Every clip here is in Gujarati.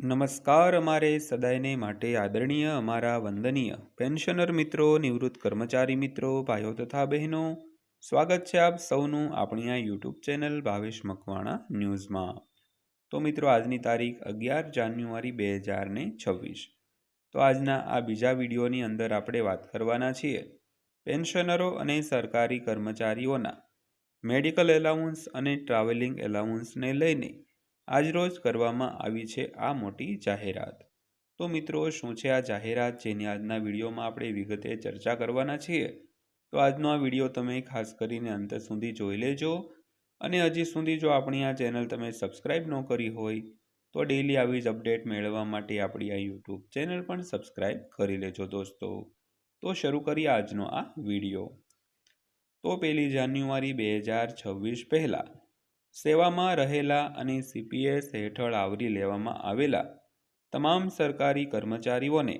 નમસ્કાર અમારે સદાયને માટે આદરણીય અમારા વંદનીય પેન્શનર મિત્રો, નિવૃત્ત કર્મચારી મિત્રો, ભાઈઓ તથા બહેનો, સ્વાગત છે આપ સૌનું આપણી આ યુટ્યુબ ચેનલ ભાવેશ મકવાણા ન્યૂઝમાં. તો મિત્રો, આજની તારીખ અગિયાર જાન્યુઆરી બે હજાર ને છવ્વીસ. તો આજના આ બીજા વિડીયોની અંદર આપણે વાત કરવાના છીએ પેન્શનરો અને સરકારી કર્મચારીઓના મેડિકલ એલાઉન્સ અને ટ્રાવેલિંગ એલાઉન્સને લઈને. આજરોજ કરવામાં આવી છે આ મોટી જાહેરાત. તો મિત્રો, શું છે આ જાહેરાત જેની આજના વિડીયોમાં આપણે વિગતે ચર્ચા કરવાના છીએ? તો આજનો આ વીડિયો તમે ખાસ કરીને અંત સુધી જોઈ લેજો અને હજી સુધી જો આપણી આ ચેનલ તમે સબસ્ક્રાઈબ ન કરી હોય, તો ડેલી આવી જ અપડેટ મેળવવા માટે આપણી આ યુટ્યુબ ચેનલ પણ સબસ્ક્રાઈબ કરી લેજો દોસ્તો. તો શરૂ કરીએ આજનો આ વીડિયો. તો પહેલી જાન્યુઆરી બે હજાર છવ્વીસ પહેલાં સેવામાં રહેલા અને સીપીએસ હેઠળ આવરી લેવામાં આવેલા તમામ સરકારી કર્મચારીઓને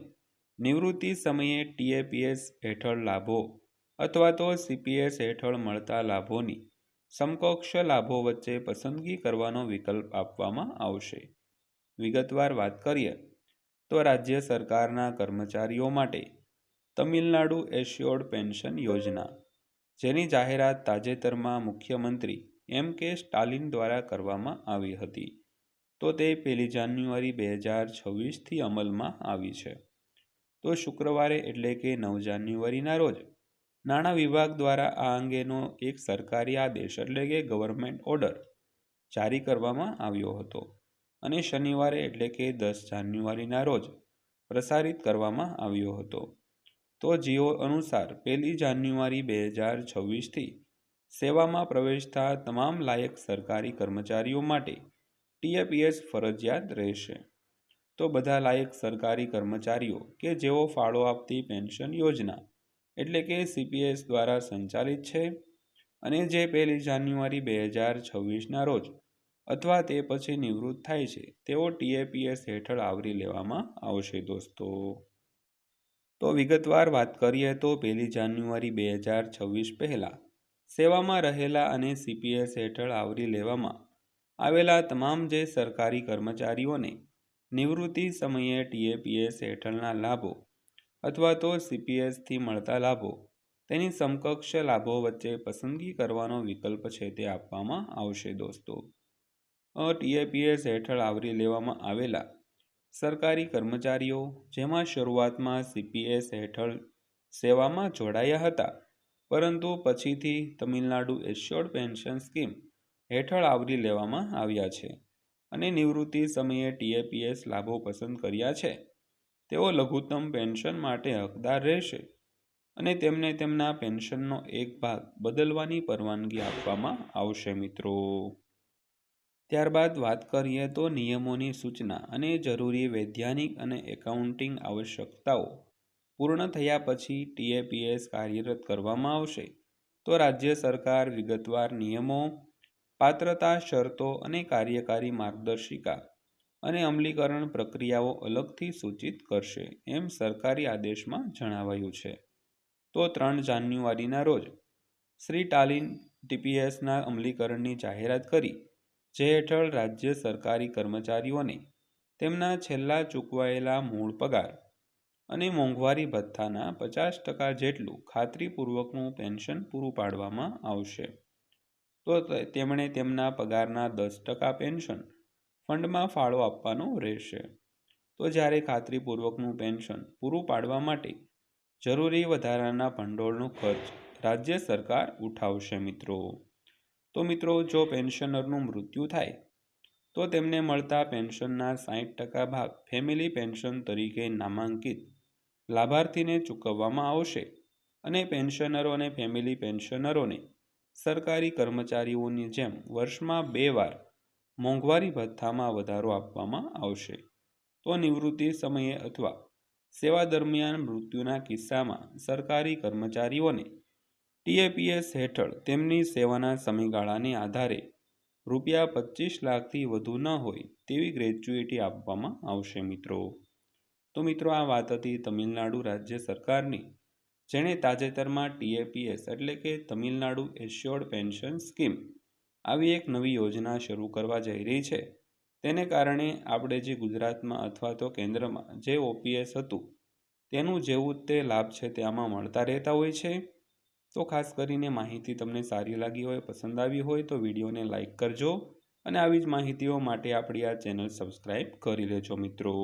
નિવૃત્તિ સમયે ટીએપીએસ હેઠળ લાભો અથવા તો સીપીએસ હેઠળ મળતા લાભોની સમકક્ષ લાભો વચ્ચે પસંદગી કરવાનો વિકલ્પ આપવામાં આવશે. વિગતવાર વાત કરીએ તો રાજ્ય સરકારના કર્મચારીઓ માટે તમિલનાડુ એશ્યોર્ડ પેન્શન યોજના, જેની જાહેરાત તાજેતરમાં મુખ્યમંત્રી એમ કે સ્ટાલિન દ્વારા કરવામાં આવી હતી. તો તે પહેલી જાન્યુઆરી બે હજાર છવ્વીસથી અમલમાં આવી છે. તો શુક્રવારે એટલે કે નવ જાન્યુઆરીના રોજ, નાણાં વિભાગ દ્વારા આ અંગેનો એક સરકારી આદેશ એટલે કે ગવર્મેન્ટ ઓર્ડર જારી કરવામાં આવ્યો હતો અને શનિવારે એટલે કે દસ જાન્યુઆરીના રોજ પ્રસારિત કરવામાં આવ્યો હતો. તો જીઓ અનુસાર પહેલી જાન્યુઆરી બે હજાર છવ્વીસથી સેવામાં પ્રવેશતા તમામ લાયક સરકારી કર્મચારીઓ માટે ટીએપીએસ ફરજિયાત રહેશે. તો બધા લાયક સરકારી કર્મચારીઓ કે જેઓ ફાળો આપતી પેન્શન યોજના એટલે કે સીપીએસ દ્વારા સંચાલિત છે અને જે પહેલી જાન્યુઆરી બે હજાર છવ્વીસના રોજ અથવા તે પછી નિવૃત્ત થાય છે, તેઓ ટીએપીએસ હેઠળ આવરી લેવામાં આવશે દોસ્તો. તો વિગતવાર વાત કરીએ તો પહેલી જાન્યુઆરી બે હજાર છવ્વીસ પહેલાં સેવામાં રહેલા અને સીપીએસ હેઠળ આવરી લેવામાં આવેલા તમામ જે સરકારી કર્મચારીઓને નિવૃત્તિ સમયે ટીએપીએસ હેઠળના લાભો અથવા તો સીપીએસથી મળતા લાભો, તેની સમકક્ષ લાભો વચ્ચે પસંદગી કરવાનો વિકલ્પ છે તે આપવામાં આવશે દોસ્તો. ટીએપીએસ હેઠળ આવરી લેવામાં આવેલા સરકારી કર્મચારીઓ, જેમાં શરૂઆતમાં સીપીએસ હેઠળ સેવામાં જોડાયા હતા પરંતુ પછીથી તમિલનાડુ એશ્યોર્ડ પેન્શન સ્કીમ હેઠળ આવરી લેવામાં આવ્યા છે અને નિવૃત્તિ સમયે ટીએપીએસ લાભો પસંદ કર્યા છે. તેઓ લઘુત્તમ પેન્શન માટે હકદાર રહેશે અને તેમને તેમના પેન્શનનો એક ભાગ બદલવાની પરવાનગી આપવામાં આવશે મિત્રો. ત્યારબાદ વાત કરીએ તો નિયમોની સૂચના અને જરૂરી વૈજ્ઞાનિક અને એકાઉન્ટિંગ આવશ્યકતાઓ. પૂર્ણ થયા પછી ટીએપીએસ કાર્યરત કરવામાં આવશે. તો રાજ્ય સરકાર વિગતવાર નિયમો, પાત્રતા, શરતો અને કાર્યકારી માર્ગદર્શિકા અને અમલીકરણ પ્રક્રિયાઓ અલગથી સૂચિત કરશે એમ સરકારી આદેશમાં જણાવાયું છે. તો ત્રણ જાન્યુઆરીના રોજ શ્રી ટાલિન ટીપીએસના અમલીકરણની જાહેરાત કરી, જે હેઠળ રાજ્ય સરકારી કર્મચારીઓને તેમના છેલ્લા ચૂકવાયેલા મૂળ પગાર અને મોંઘવારી ભથ્થાના પચાસ ટકા જેટલું ખાતરીપૂર્વકનું પેન્શન પૂરું પાડવામાં આવશે. તો તેમણે તેમના પગારના દસ ટકા પેન્શન ફંડમાં ફાળો આપવાનો રહેશે. તો જ્યારે ખાતરીપૂર્વકનું પેન્શન પૂરું પાડવા માટે જરૂરી વધારાના ભંડોળનો ખર્ચ રાજ્ય સરકાર ઉઠાવશે મિત્રો. તો મિત્રો, જો પેન્શનરનું મૃત્યુ થાય, તો તેમને મળતા પેન્શનના સાહીઠ ટકા ભાગ ફેમિલી પેન્શન તરીકે નામાંકિત લાભાર્થીને ચૂકવવામાં આવશે અને પેન્શનરો અને ફેમિલી પેન્શનરોને સરકારી કર્મચારીઓની જેમ વર્ષમાં બે વાર મોંઘવારી ભથ્થામાં વધારો આપવામાં આવશે. તો નિવૃત્તિ સમયે અથવા સેવા દરમિયાન મૃત્યુના કિસ્સામાં સરકારી કર્મચારીઓને ટીએપીએસ હેઠળ તેમની સેવાના સમયગાળાને આધારે રૂપિયા પચીસ લાખથી વધુ ન હોય તેવી ગ્રેચ્યુઇટી આપવામાં આવશે મિત્રો. તો મિત્રો આ વાત હતી તમિલનાડુ રાજ્ય સરકારની, જેણે તાજેતરમાં ટીએપીએસ એટલે કે તમિલનાડુ એશ્યોર્ડ પેન્શન સ્કીમ આવી એક નવી યોજના શરૂ કરવા જઈ રહી છે. તેને કારણે આપણે જે ગુજરાતમાં અથવા તો કેન્દ્રમાં જે ઓપીએસ હતું, તેનું જેવું તે લાભ છે તે આમાં મળતા રહેતા હોય છે. તો ખાસ કરીને માહિતી તમને સારી લાગી હોય, પસંદ આવી હોય તો વિડીયોને લાઇક કરજો અને આવી જ માહિતીઓ માટે આપણી આ ચેનલ સબસ્ક્રાઈબ કરી લેજો મિત્રો.